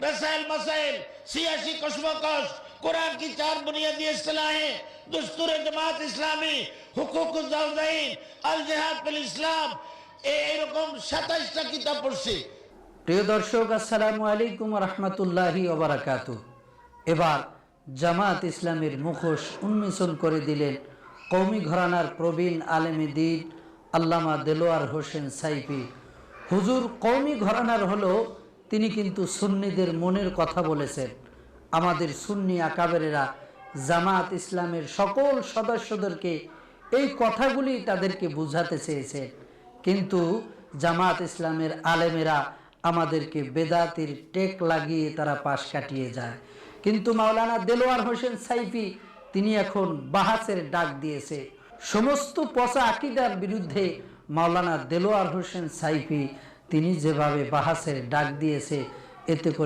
रसायल मसाइल सियासी कशमकश कुरान की चार बुनियादी असलाहें दस्तूर जमात इस्लामी हुकूक জালদাইন আল জেহাদ ফিল ইসলাম এরকম সাতাইশটা কিতাব পড়ছি প্রিয় দর্শক আসসালামু আলাইকুম রহমতুল্লাহি ওবরাকাত এবার জামাত ইসলামের মুখোশ উন্মোচন করে দিলেন কৌমি ঘরানার প্রবীণ আলেমী দিন আল্লামা দেলোয়ার হোসেন সাইফি হুজুর কৌমি ঘরানার হলো তিনি কিন্তু সুন্নিদের মনের কথা বলেছেন। আমাদের সুন্নি আকাবেরেরা জামাত ইসলামের সকল সদস্যদেরকে এই কথাগুলি তাদেরকে বুঝাতে চেয়েছেন। কিন্তু জামাত ইসলামের আলেমেরা আমাদেরকে বেদাতির টেক লাগিয়ে তারা পাশ কাটিয়ে যায়। কিন্তু মাওলানা দেলোয়ার হোসেন সাইফি তিনি এখন বাহাসের ডাক দিয়েছে। সমস্ত পচা আকিদার বিরুদ্ধে মাওলানা দেলোয়ার হোসেন সাইফি তিনি যেভাবে বাহাসের ডাক দিয়েছে এতে করে